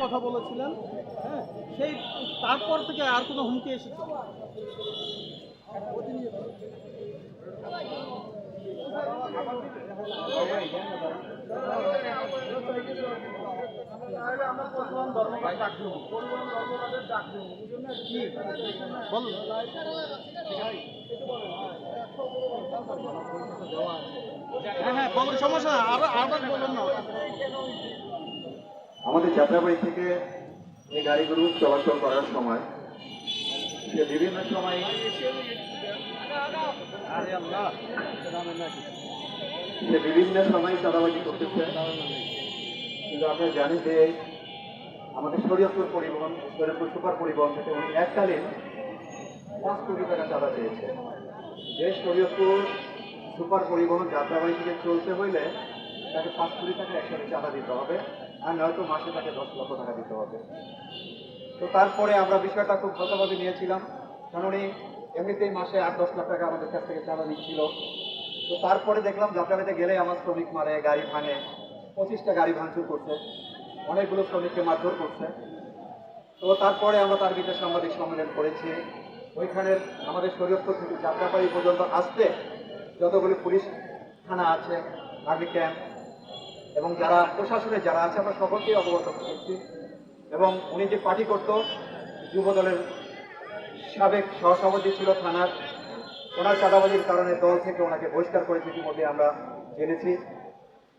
কথা বলেছিলেন হ্যাঁ? সেই তারপর থেকে আর কোনো হুমকি এসেছে? হ্যাঁ হ্যাঁ সমস্যা আবার আবার বলুন না। আমাদের যাত্রাবাড়ি থেকে এই গাড়িগুলো চলাচল করার সময়, সে বিভিন্ন সময় সে বিভিন্ন সময় চাঁদাবাজি করতেছে। কিন্তু আপনারা জানেন যে আমাদের শরীয়তপুর পরিবহন, শরীয়তপুর সুপার পরিবহন থেকে উনি এককালীন পাঁচ কোটি টাকা চাঁদা চেয়েছে যে শরীয়তপুর সুপার পরিবহন যাত্রাবাড়ি থেকে চলতে হইলে তাকে পাঁচ কোটি টাকা একসাথে চাঁদা দিতে হবে, আর নয়তো মাসে তাকে দশ লক্ষ টাকা দিতে হবে। তো তারপরে আমরা বিষয়টা খুব হালকাভাবে নিয়েছিলাম, কারণ উনি এমনিতেই মাসে আট দশ লাখ টাকা আমাদের কাছ থেকে চাঁদা নিচ্ছিল। তো তারপরে দেখলাম যাত্রাবাড়িতে গেলে আমার শ্রমিক মারে, গাড়ি ভাঙে, পঁচিশটা গাড়ি ভাঙচুর করছে, অনেকগুলো শ্রমিককে মারধর করছে। তো তারপরে আমরা তার বিরুদ্ধে সাংবাদিক সম্মেলন করেছি। ওইখানে আমাদের শরীয়তপুর থেকে যাত্রাবাড়ি পর্যন্ত আসতে যতগুলি পুলিশ থানা আছে, আর্মি ক্যাম্প এবং যারা প্রশাসনে যারা আছে, আমরা সকলকেই অবগত করেছি। এবং উনি যে পার্টি করত, যুব দলের সাবেক সহসভাপতি ছিল থানার, ওনার চাঁদাবাজির কারণে দল থেকে ওনাকে বহিষ্কার করেছে ইতিমধ্যে আমরা জেনেছি।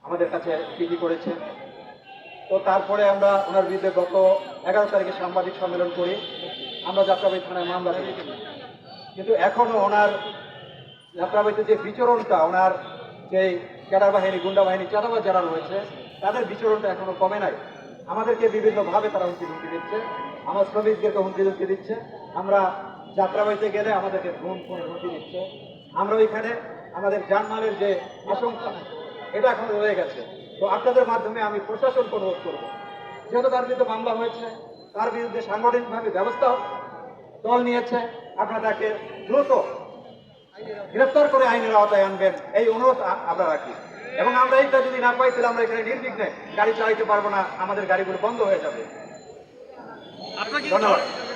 আমাদের কাছে চিঠি করেছে। তো তারপরে আমরা ওনার বিরুদ্ধে গত এগারো তারিখে সাংবাদিক সম্মেলন করি। আমরা যাত্রাবাড়ি থানায় মামলা করি কিন্তু এখনও ওনার যাত্রাবাড়িতে যে বিচরণটা, ওনার যে ক্যাডার বাহিনী গুন্ডা বাহিনী চাঁদাবাজ যারা রয়েছে, তাদের বিচরণটা এখনও কমে নাই। আমাদেরকে বিভিন্নভাবে তারা হুমকি হুমকি দিচ্ছে। আমার শ্রমিকদেরকে হুমকি হুমকি দিচ্ছে। আমরা যাত্রাবাড়িতে গেলে আমাদেরকে ফোন ফোন হুমকি দিচ্ছে। আমরা ওইখানে আমাদের জানমালের যে আশঙ্কা, এটা এখন রয়ে গেছে। তো আপনাদের মাধ্যমে আমি প্রশাসনকে অনুরোধ করব। যেহেতু তার বিরুদ্ধে মামলা হয়েছে, তার বিরুদ্ধে সাংগঠনিকভাবে ব্যবস্থা দল নিয়েছে, আপনারা তাকে দ্রুত গ্রেফতার করে আইনের আওতায় আনবেন। এই অনুরোধ আমরা রাখি। এবং আমরা এইটা যদি না পাই তাহলে আমরা এখানে নির্বিঘ্নে গাড়ি চালাইতে পারব না আমাদের গাড়িগুলো বন্ধ হয়ে যাবে। ধন্যবাদ।